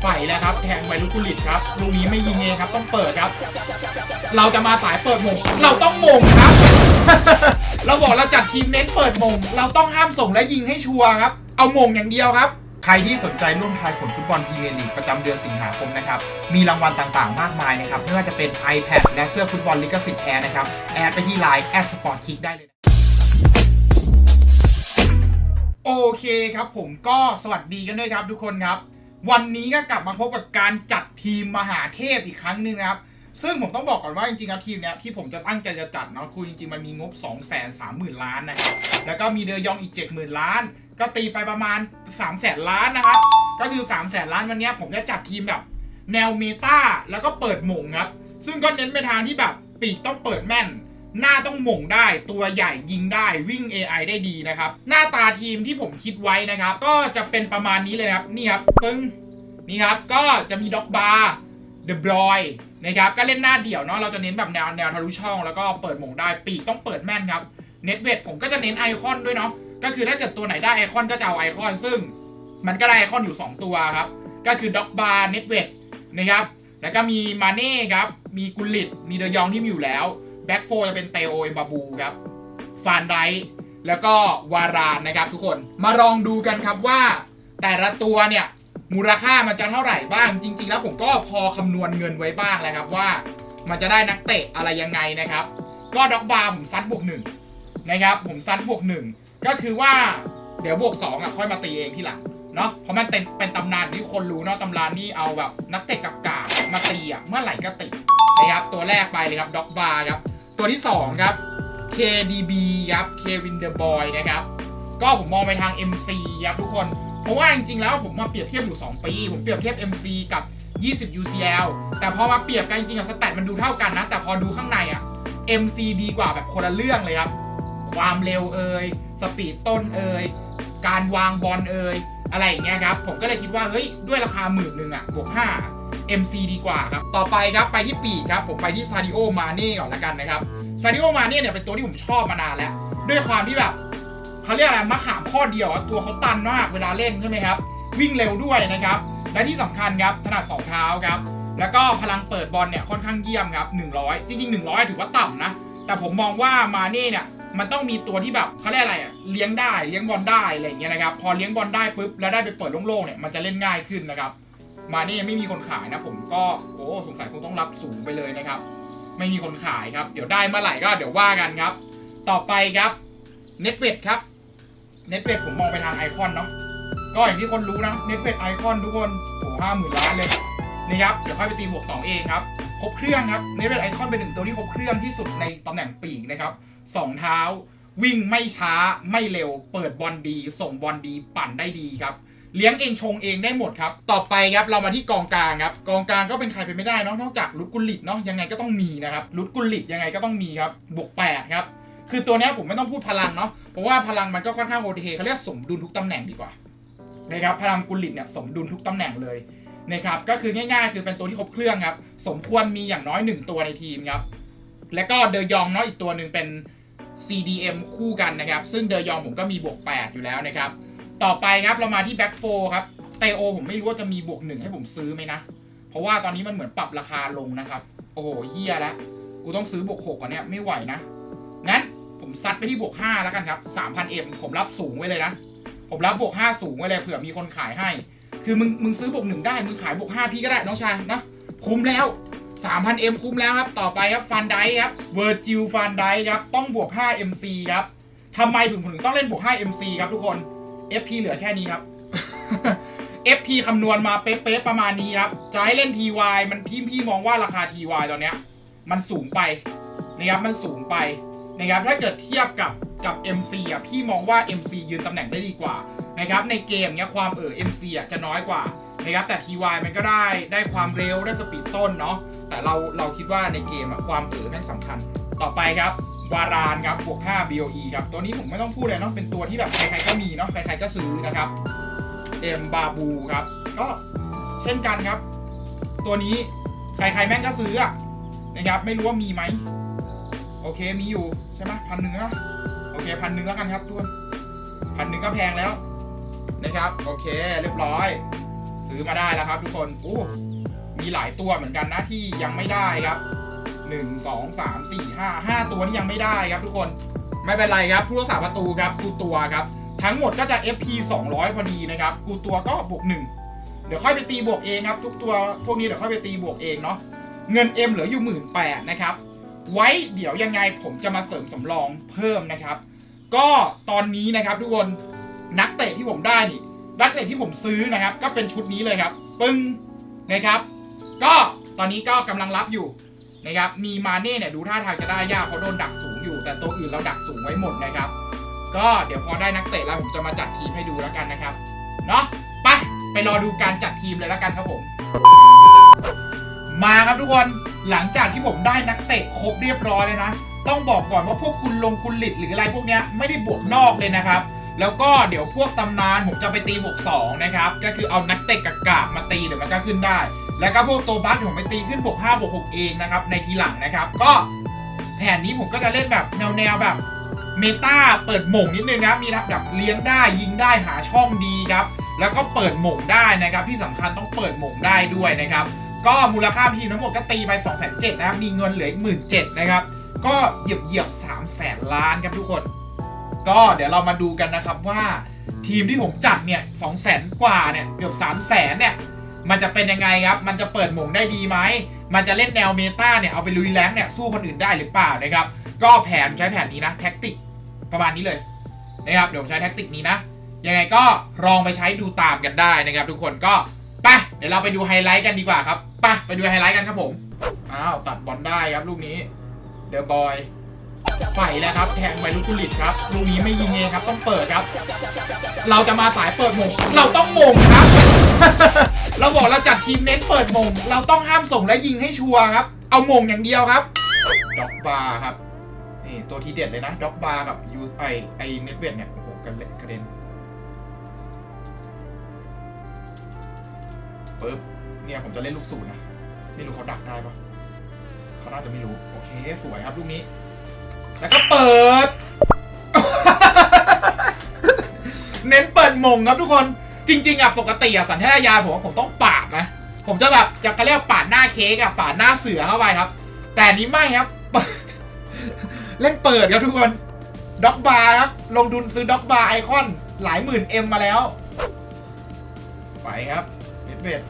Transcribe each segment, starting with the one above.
ไฟแล้วครับ แทงไปลูกกุลิตครับลูกนี้ไม่ยิงเองครับ ต้องเปิดครับ เราจะมาสายเปิดมงเราต้องมงครับ เราบอกเราจัดทีมเน้นเปิดมงเราต้องห้ามส่งและยิงให้ชัวร์ครับ เอามงอย่างเดียวครับ ใครที่สนใจร่วมทายผลฟุตบอลพรีเมียร์ลีกประจำเดือนสิงหาคมนะครับ มีรางวัลต่างๆ มากมายนะครับไม่ว่าจะเป็น iPad และเสื้อฟุตบอลลิขสิทธิ์แท้นะครับแอดไปที่ Line แอดสปอร์ตคิกได้เลยโอเคครับผมก็สวัสดีกันด้วยครับทุกคนครับ วันนี้ก็กลับมาพบกับการจัดทีมมหาเทพอีกครั้งหนึ่งนะครับ ซึ่งผมต้องบอกก่อนว่าจริงๆแล้วทีมเนี้ยที่ผมจะตั้งใจจะจัดเนาะคือจริงๆมันมีงบ 2 3 0 0 0 0 ล้านนะครับ แล้วก็มีเดยองอีก 70,000 ล้าน ก็ตีไปประมาณ 3 0 0 0 0ล้านนะครับ ก็คือ 3 0 0 0 0ล้านวันนี้ผมจะจัดทีมแบบ แนวเมตาแล้วก็เปิดหม่งครับ ซึ่งก็เน้นไปทางที่แบบปีกต้องเปิดแม่น หน้าต้องหม่งได้ตัวใหญ่ยิงได้วิ่ง AI ได้ดีนะครับ หน้าตาทีมที่ผมคิดไว้นะครับ ก็จะเป็นประมาณนี้เลยนะครับนี่ครับปึ้งนี่ครับก็จะมีด็อกบาร์เดอะบรอยนะครับก็เล่นหน้าเดี่ยวเนาะเราจะเน้นแบบแนวแนวทะลุช่องแล้วก็เปิดหม่งได้ปีกต้องเปิดแม่นครับเน็ตเวทผมก็จะเน้นไอคอนด้วยเนาะก็คือถ้าเกิดตัวไหนได้ไอคอนก็จะเอาไอคอนซึ่ง มันก็ได้ไอคอนอยู่ 2 ตัวครับก็คือด็อกบาร์เน็ตเวทนะครับแล้วก็มีมาเน่ครับมีกุลิตมีเดยองที่มีอยู่แล้ว แบ็กโฟจะเป็นเตโอเอมบาบูครับฟานไดค์แล้วก็วารานนะครับทุกคนมาลองดูกันครับว่า แต่ละตัวเนี่ยมูลค่ามันจะเท่าไหร่บ้างจริง ๆ แล้วผมก็พอคำนวณเงินไว้บ้างแล้วครับว่า มันจะได้นักเตะอะไรยังไงนะครับ ก็ด็อกบาร์ผมซัดบวกหนึ่งนะครับผมซัดบวกหนึ่งก็คือว่าเดี๋ยวบวกสองอะค่อยมาตีเองที่หลังเนาะเพราะมันเป็นเป็นตำนานที่คนรู้เนาะตำนานนี่เอาแบบนักเตะกับกามาตีอะเมื่อไหร่ก็ติดนะครับตัวแรกไปเลยครับด็อกบาร์ครับ ตัวที่ 2 ครับ KDB ครับ Kevin The Boy นะครับ ก็ผมมองไปทาง MC ครับทุกคน เพราะว่าจริงๆแล้วผมมาเปรียบเทียบอยู่ 2 ปี ผมเปรียบเทียบ MC กับ 20 UCL แต่พอมาเปรียบกันจริงๆกับสแตทมันดูเท่ากันนะ แต่พอดูข้างในอะ MC ดีกว่าแบบคนละเรื่องเลยครับ ความเร็วเอ่ยสปีดต้นเอ่ยการวางบอลเอ่ยอะไรอย่างเงี้ยครับ ผมก็เลยคิดว่าเฮ้ยด้วยราคาหมื่นหนึ่งอะบวก5 MC ดีกว่าครับ ต่อไปครับไปที่ปีกครับ ผมไปที่ซาดิโอมาเน่ก่อนละกันนะครับซาดิโอมาเน่เนี่ยเป็นตัวที่ผมชอบมานานแล้ว ด้วยความที่แบบเขาเรียกอะไรมะขามข้อเดียวตัวเขาตันมากเวลาเล่นใช่ไหมครับ วิ่งเร็วด้วยนะครับ และที่สำคัญครับถนัดสองเท้าครับ แล้วก็พลังเปิดบอลเนี่ยค่อนข้างเยี่ยมครับ 100 จริงๆ 100 ถือว่าต่ำนะ แต่ผมมองว่ามาเน่เนี่ยมันต้องมีตัวที่แบบเขาเรียกอะไรอะเลี้ยงได้เลี้ยงบอลได้อะไรอย่างเงี้ยนะครับ พอเลี้ยงบอลได้ปุ๊บแล้วได้ไปเปิดโล่งๆเนี่ยมันจะเล่นง่ายขึ้นนะครับ มาเนี่ยไม่มีคนขายนะ ผมก็โอ้สงสัยคงต้องรับสูงไปเลยนะครับ ไม่มีคนขายครับ เดี๋ยวได้เมื่อไหร่ก็เดี๋ยวว่ากันครับ ต่อไปครับเน็ตเวดครับเน็ตเวดผมมองไปทางไอคอนเนาะก็อย่างที่คนรู้นะเน็ตเวดไอคอนทุกคนโอ้ห้าหมื่นล้านเลยนะครับเดี๋ยวค่อยไปตีบวก 2 เองครับครบเครื่องครับเน็ตเวดไอคอนเป็นหนึ่งตัวที่ครบเครื่องที่สุดในตำแหน่งปีกนะครับสองเท้าวิ่งไม่ช้าไม่เร็ว เปิดบอลดี ส่งบอลดีปั่นได้ดีครับ เลี้ยงเองชงเองได้หมดครับ ต่อไปครับเรามาที่กองกลางครับ กองกลางก็เป็นใครไปไม่ได้เนอะนอกจากลุดกุลิตเนาะยังไงก็ต้องมีนะครับลุดกุลิตยังไงก็ต้องมีครับบวก8ครับคือตัวนี้ผมไม่ต้องพูดพลังเนาะเพราะว่าพลังมันก็ค่อนข้างโอเคเขาเรียกสมดุลทุกตำแหน่งดีกว่านะครับพลังกุลิตเนี่ยสมดุลทุกตำแหน่งเลยนะครับก็คือง่ายๆ คือเป็นตัวที่ครบเครื่องครับสมควรมีอย่างน้อย 1 ตัวในทีมครับแล้วก็เดยองเนาะอีกตัวหนึ่งเป็น CDM คู่กันนะครับ ซึ่งเดยองผมก็มีบวก 8 อยู่แล้วนะครับ ต่อไปครับเรามาที่แบ็กโฟครับเตโอผมไม่รู้ว่าจะมีบวกหนึ่งให้ผมซื้อไหมนะ เพราะว่าตอนนี้มันเหมือนปรับราคาลงนะครับ โอ้โหเฮียแล้วกูต้องซื้อบวกหกก่อนเนี่ยไม่ไหวนะงั้นผมซัดไปที่บวกห้าแล้วกันครับ3,000เอ็มผมรับสูงไว้เลยนะ ผมรับบวกห้าสูงไว้เลยเผื่อมีคนขายให้ คือมึงมึงซื้อบวกหนึ่งได้มึงขายบวกห้าพี่ก็ได้น้องชายนะคุ้มแล้ว 3,000M คุ้มแล้วครับ ต่อไปครับฟันไดครับเวอร์จิลฟันไดครับต้องบวก5 MC ครับทำไมผมถึงต้องเล่นบวก5 MC ครับทุกคน FP เหลือแค่นี้ครับ FP คำนวณมาเป๊ะๆประมาณนี้ครับ จะให้เล่น TY มันพี่พี่มองว่าราคา TY ตอนเนี้ย มันสูงไปนะครับ มันสูงไปนะครับ ถ้าเกิดเทียบกับกับ MC อะ พี่มองว่า MC ยืนตำแหน่งได้ดีกว่านะครับ ในเกมเนี้ยความเออ MC อะจะน้อยกว่านะครับ แต่ TY มันก็ได้ได้ความเร็วได้สปีดต้นเนาะ แต่เราเราคิดว่าในเกมอะความเออแม่งสำคัญ ต่อไปครับ วารานครับบวก5 BOE ครับ ตัวนี้ผมไม่ต้องพูดเลยเนาะเป็นตัวที่แบบใครๆก็มีเนาะใครๆก็ซื้อนะครับเอ็มบาบูครับ ก็เช่นกันครับ ตัวนี้ใครๆแม่งก็ซื้ออะนะครับ ไม่รู้ว่ามีไหมโอเคมีอยู่ใช่ไหมพันหนึ่งอโอเคพันหนึ่งแล้วกันครับทุกคนพันหนึ่งก็แพงแล้วนะครับ โอเคเรียบร้อย ซื้อมาได้แล้วครับ ทุกคนโอ้มีหลายตัวเหมือนกันนะที่ยังไม่ได้ครับ หนึ่งสองสามสี่ห้าห้าตัวที่ยังไม่ได้ครับทุกคนไม่เป็นไรครับ ผู้รักษาประตูครับกูตัวครับ ทั้งหมดก็จะ FP 200 พอดีนะครับ กูตัวก็บวกหนึ่งเดี๋ยวค่อยไปตีบวกเองครับ ทุกตัวพวกนี้เดี๋ยวค่อยไปตีบวกเองเนาะเงิน M เหลืออยู่หมื่นแปดนะครับ ไว้เดี๋ยวยังไงผมจะมาเสริมสำรองเพิ่มนะครับ ก็ตอนนี้นะครับทุกคนนักเตะที่ผมได้นี่นักเตะที่ผมซื้อนะครับ ก็เป็นชุดนี้เลยครับ ปึ้งนะครับ ก็ตอนนี้ก็กำลังรับอยู่ นะครับ มีมาเน่เนี่ยดูท่าทางจะได้ยากเพราะโดนดักสูงอยู่ แต่ตัวอื่นเราดักสูงไว้หมดนะครับ ก็เดี๋ยวพอได้นักเตะแล้วผมจะมาจัดทีมให้ดูแล้วกันนะครับ เนาะไปไปรอดูการจัดทีมเลยแล้วกันครับผม มาครับทุกคนหลังจากที่ผมได้นักเตะครบเรียบร้อยเลยนะ ต้องบอกก่อนว่าพวกกุลลงกุลลิตหรืออะไรพวกนี้ไม่ได้บวกนอกเลยนะครับ แล้วก็เดี๋ยวพวกตำนานผมจะไปตีบวก2นะครับ ก็คือเอานักเตะกากามาตีเดี๋ยวมันก็ขึ้นได้ แล้วก็พวกตัวบัสผมไปตีขึ้นบวก5บวก6เองนะครับในทีหลังนะครับ ก็แผนนี้ผมก็จะเล่นแบบแนวแนวแบบเมตาเปิดหม่งนิดนึงนะครับแบบเลี้ยงได้ยิงได้หาช่องดีครับ แล้วก็เปิดหม่งได้นะครับ ที่สำคัญต้องเปิดหม่งได้ด้วยนะครับ ก็มูลค่าทีมทั้งหมดก็ตีไป2 7 0 0 0นะครับมีเงินเหลืออีกหมื่นเนะครับ ก็เหยียบเหยียบ3 0 0แสนล้านครับทุกคน ก็เดี๋ยวเรามาดูกันนะครับว่าทีมที่ผมจัดเนี่ย2 0 0แสนกว่าเนี่ยเกือบ3 0 0แสนเนี่ย มันจะเป็นยังไงครับ มันจะเปิดหมงได้ดีไหม มันจะเล่นแนวเมตาเนี่ย เอาไปลุยแรงเนี่ยสู้คนอื่นได้หรือเปล่านะครับ ก็แผนใช้แผนนี้นะแท็กติกประมาณนี้เลยนะครับ เดี๋ยวผมใช้แท็กติกนี้นะ ยังไงก็ลองไปใช้ดูตามกันได้นะครับ ทุกคนก็ไปเดี๋ยวเราไปดูไฮไลท์กันดีกว่าครับไปไปดูไฮไลท์กันครับผม อ้าวตัดบอลได้ครับลูกนี้ เดอะบอย ไฟแล้วครับแทงไปลูกกุลิตครับลูกนี้ไม่ยิงเองครับต้องเปิดครับ เราจะมาสายเปิดมงเราต้องมงครับ เราบอกเราจัดทีมเน้นเปิดมงเราต้องห้ามส่งและยิงให้ชัวร์ครับ เอามงอย่างเดียวครับด็อกบาร์ครับนี่ตัวทีเด็ดเลยนะด็อกบาร์กับยูไอไอเน็ตเวทเนี่ยโอ้โหกระเล็กระเด็นปึ๊บเนี่ยผมจะเล่นลูกศูนย์นะไม่รู้เขาดักได้ปะเขาน่าจะไม่รู้โอเคสวยครับลูกนี้ แล้วก็เปิด เน้นเปิดมงครับทุกคนจริง ๆอะปกติอะสัญชาตญาณผมว่าผมต้องปาดนะ ผมจะแบบจะเรียกปาดหน้าเค้กอะปาดหน้าเสือเข้าไปครับ แต่นี้ไม่ครับ เล่นเปิดครับทุกคนด็อกบาร์ครับลงทุนซื้อด็อกบาร์ไอคอนหลายหมื่นเอ็มมาแล้ว ไปครับเน็ตเวท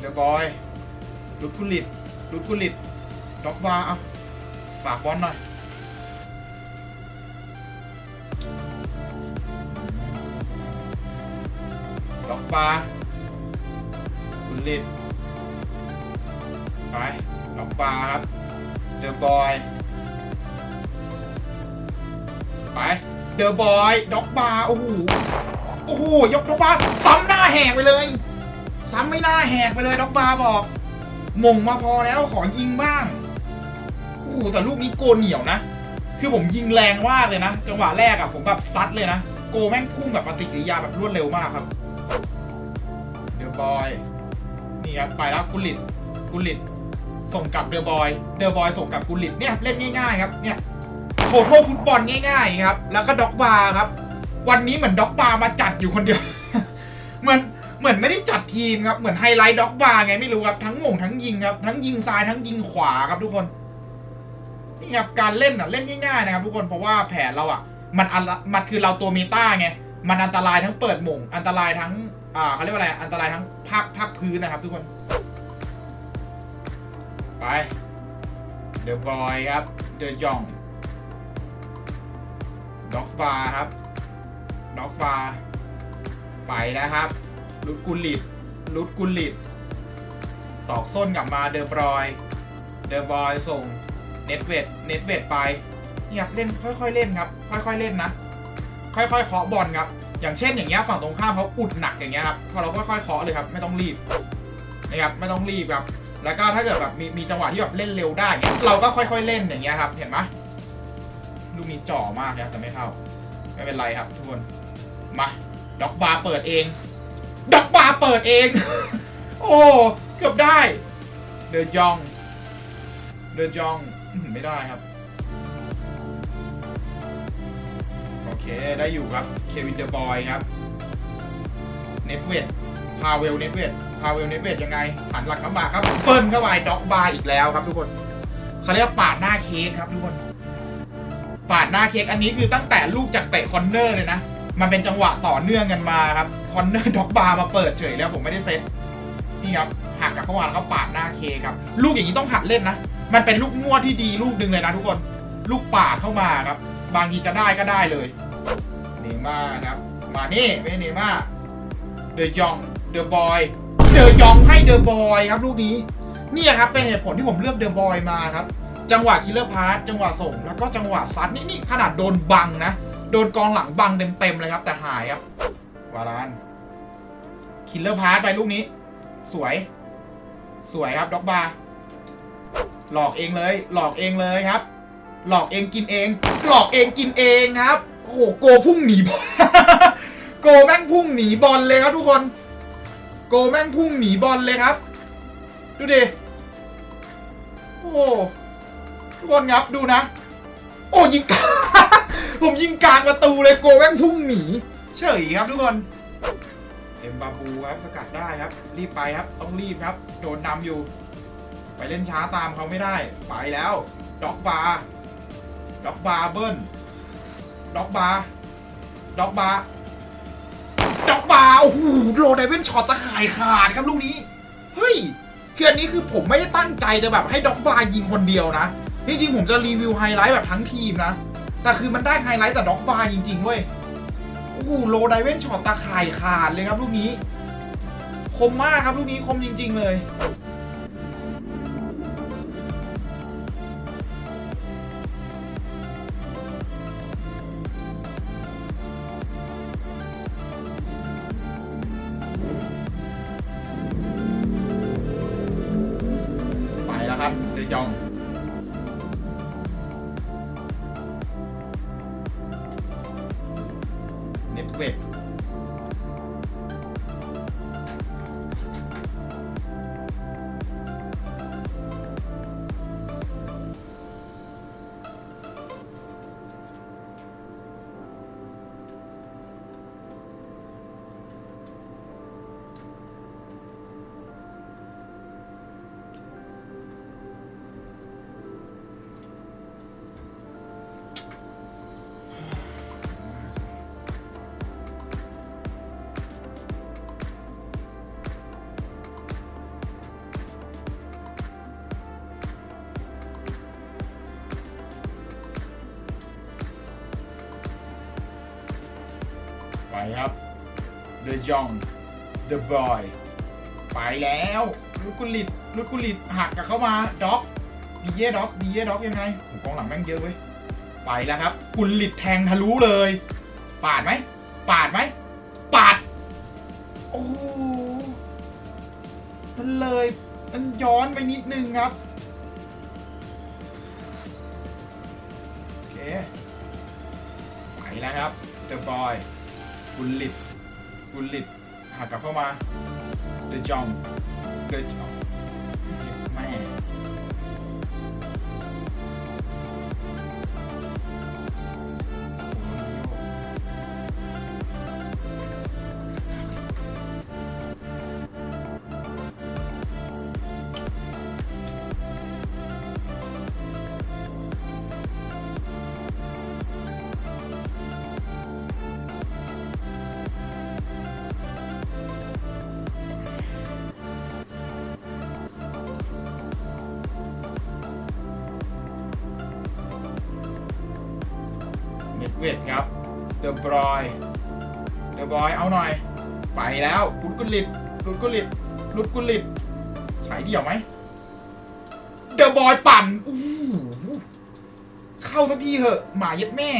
เดอะบอยลุดกุลิตลุดกุลิตด็อกบาร์เอา ฝากบอลหน่อยด็อกบาร์กุลิตไปด็อกบาครับ เดอะบอย ไป เดอะบอยด็อกบาโอ้โห โอ้โห ยกด็อกบาซ้ำหน้าแหกไปเลย ซ้ำไม่น่าแหกไปเลยด็อกบาบอกมงมาพอแล้วขอยิงบ้าง อ้โหแต่ลูกนี้โกเหนียวนะ คือผมยิงแรงมากเลยนะ จังหวะแรกอะผมแบบซัดเลยนะ โกแม่งพุ่งแบบปฏิกิริยาแบบรวดเร็วมากครับเดอะบอย นี่ครับไปแล้วกุลิตกุลิตส่งกลับเดอะบอย เดอะบอยส่งกลับกุลิตเนี่ยเล่นง่ายๆครับ เนี่ยโทโทฟุตบอลง่ายๆครับ แล้วก็ด็อกบาร์ครับ วันนี้เหมือนด็อกบาร์มาจัดอยู่คนเดียว เหมือนเหมือนไม่ได้จัดทีมครับ เหมือนไฮไลท์ด็อกบาร์ไงไม่รู้ครับ ทั้งหม่งทั้งยิงครับ ทั้งยิงซ้ายทั้งยิงขวาครับทุกคน ครับการเล่นอะเล่นง่ายๆนะครับทุกคนเพราะว่าแผนเราอะมันอันมันคือเราตัวเมตาไงมันอันตรายทั้งเปิดหม่งอันตรายทั้งอ่าเขาเรียกว่าอะไรอันตรายทั้งภาคภาคพื้นนะครับ ทุกคนไปเดอะบอยครับเดอะยองด็อกบาร์ครับด็อกบาร์ไปแล้วครับลุดกุลิตลุดกุลิตตอกส้นกลับมาเดอะบอยเดอะบอยส่ง เน็ตเวทเน็ตเวทไปเนี่ครับเล่นค่อยๆเล่นครับ ค่อยๆเล่นนะ ค่อยๆเคาะบอลครับ อย่างเช่นอย่างเงี้ยฝั่งตรงข้ามเขาอุดหนักอย่างเงี้ยครับพอเราค่อยๆเคาะเลยครับ ไม่ต้องรีบนะครับไม่ต้องรีบครับ แล้วก็ถ้าเกิดแบบมีมีจังหวะที่แบบเล่นเร็วได้เนี่ยเราก็ค่อยๆเล่นอย่างเงี้ยครับ เห็นไหมลูกนี้จ่อมากนะแต่ไม่เข้า ไม่เป็นไรครับทุกคนมาด็อกบาร์เปิดเองด็อกบาร์เปิดเอง โอ้เกือบได้เดอะจองเดอะจอง ไม่ได้ครับ โอเค ได้อยู่ครับ เควินเดอะบอยครับ เน็ตเวทพาเวลเนตเวทพาเวลเนตเวทยังไงหันหลังเข้ามาครับ เปิ้ลเข้าไปด็อกบาร์อีกแล้วครับทุกคนเขาเรียกว่าปาดหน้าเค้กครับทุกคน ปาดหน้าเค้กอันนี้คือตั้งแต่ลูกจากเตะคอนเนอร์เลยนะ มันเป็นจังหวะต่อเนื่องกันมาครับ คอนเนอร์ด็อกบาร์มาเปิดเฉยแล้วผมไม่ได้เซตนี่ครับหักกับเข้ามาแล้วก็ปาดหน้าเค้กครับ ลูกอย่างนี้ต้องหัดเล่นนะ มันเป็นลูกมั่วที่ดีลูกหนึ่งเลยนะทุกคน ลูกปาเข้ามาครับ บางทีจะได้ก็ได้เลยเนม่าครับ มานี่ไม่ใช่เนม่าเดยองเดอะบอยเดยองให้เดอะบอยครับลูกนี้เนี่ยครับเป็นเหตุผลที่ผมเลือกเดอะบอยมาครับ จังหวะคิลเลอร์พาร์จังหวะส่งแล้วก็จังหวะซัดนี่นี่ขนาดโดนบังนะ โดนกองหลังบังเต็มๆเลยครับ แต่หายครับวาลานคิลเลอร์พาร์ไปลูกนี้ สวย สวยครับด็อกบาร์ หลอกเองเลย หลอกเองเลยครับ หลอกเองกินเอง หลอกเองกินเองครับ โอ้โหโกพุ่งหนีบอลโกแม่งพุ่งหนีบอลเลยครับทุกคน โกแม่งพุ่งหนีบอลเลยครับ ดูดิ โอ้ทุกคนครับดูนะ โอ้ยิงกางผมยิงกลางประตูเลยโกแม่งพุ่งหนีเฉยครับทุกคนเอ็มบาบูครับสกัดได้ครับ รีบไปครับ ต้องรีบครับ โดนนำอยู่ ไปเล่นช้าตามเขาไม่ได้ ไปแล้วด็อกบาร์ด็อกบาร์เบิ้ลด็อกบาร์ด็อกบาร์ด็อกบาร์โอ้โหโรไดเวนช็อตตะข่ายขาดครับลูกนี้ เฮ้ยคืออันนี้คือผมไม่ได้ตั้งใจจะแบบให้ด็อกบาร์ยิงคนเดียวนะจริงๆผมจะรีวิวไฮไลท์แบบทั้งทีมนะ แต่คือมันได้ไฮไลท์แต่ด็อกบาร์จริงๆเว้ยโอ้โหโลไดเวนช็อตตาข่ายขาดเลยครับลูกนี้ คมมากครับลูกนี้คมจริง ๆ เลย แ The Young The Boy ไปแล้วลุดกุลิตลุดกุลิตหักกับเข้ามาด็อกดีเย่ด็อกดีเย่ด็อกยังไงโอ้กองหลังแม่งเยอะเว้ย ไปแล้วครับ กุลิตแทงทะลุเลย ปาดไหม ปาดไหม ปาด โอ้โหมันเลย มันย้อนไปนิดนึงครับโอเคไปแล้วครับเดอะบอยกุลิต กุลิตหักกลับเข้ามาเดอะ เน็ตครับ เดอะบอย เดอะบอยเอาหน่อย ไปแล้วลุดกุลิตลุดกุลิตลุดกุลิตใช้เดี่ยวไหม เดอะบอยปั่นอู้หูเข้าสักทีเหอะ หมาเย็ดแม่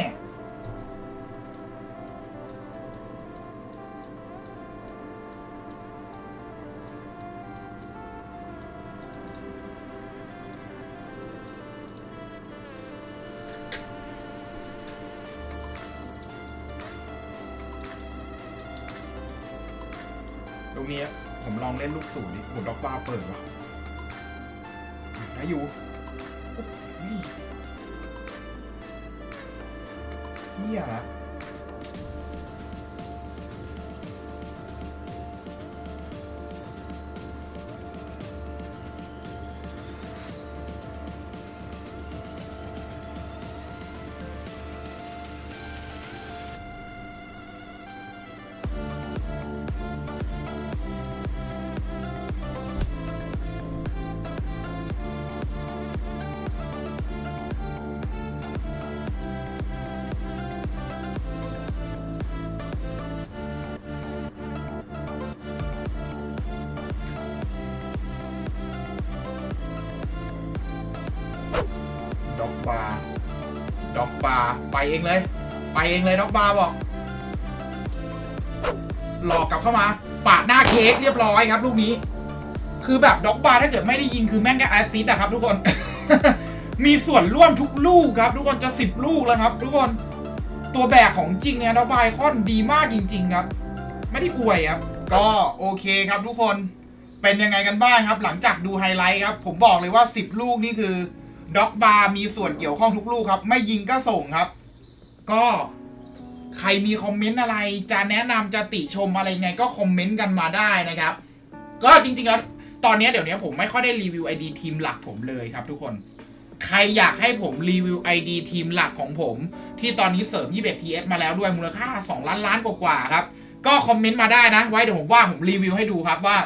กนี้ผมลองเล่นลูกศูนย์ดิโหด็อกบ้าเปิดว่ะได้อยู่โอ้โหเฮียละ เองเลย ไปเองเลยด็อกบาร์บอก หลอกกลับเข้ามา ปาดหน้าเค้กเรียบร้อยครับ ลูกนี้ คือแบบด็อกบาร์ถ้าเกิดไม่ได้ยิงคือแม่งก็แอสซิสต์อะครับ ทุกคน มีส่วนร่วมทุกลูกครับ ทุกคนจะสิบลูกแล้วครับ ทุกคนตัวแบกของจริงเนี่ยด็อกบาร์ไอคอนดีมากจริง ๆ ครับ ไม่ได้อวยครับ ก็โอเคครับ ทุกคนเป็นยังไงกันบ้างครับ หลังจากดูไฮไลท์ครับ ผมบอกเลยว่า 10 ลูกนี่คือด็อกบาร์มีส่วนเกี่ยวข้องทุกลูกครับ ไม่ยิงก็ส่งครับ ก็ใครมีคอมเมนต์อะไร จะแนะนำจะติชมอะไรไงก็คอมเมนต์กันมาได้นะครับ ก็จริงๆแล้วตอนนี้เดี๋ยวนี้ผมไม่ค่อยได้รีวิว ID ทีมหลักผมเลยครับทุกคน ใครอยากให้ผมรีวิว ID ทีมหลักของผม ที่ตอนนี้เสริม 21 TS มาแล้วด้วยมูลค่า 2 ล้านล้านกว่าๆครับ ก็คอมเมนต์มาได้นะ ไว้เดี๋ยวผมว่างผมรีวิวให้ดูครับว่า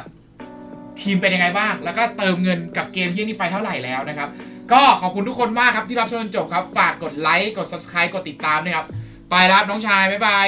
ทีมเป็นยังไงบ้าง แล้วก็เติมเงินกับเกมที่นี่ไปเท่าไหร่แล้วนะครับ ก็ขอบคุณทุกคนมากครับที่รับชมจนจบครับ ฝากกดไลค์ กด subscribe กดติดตามด้วยครับ ไปแล้วครับน้องชาย บ๊ายบาย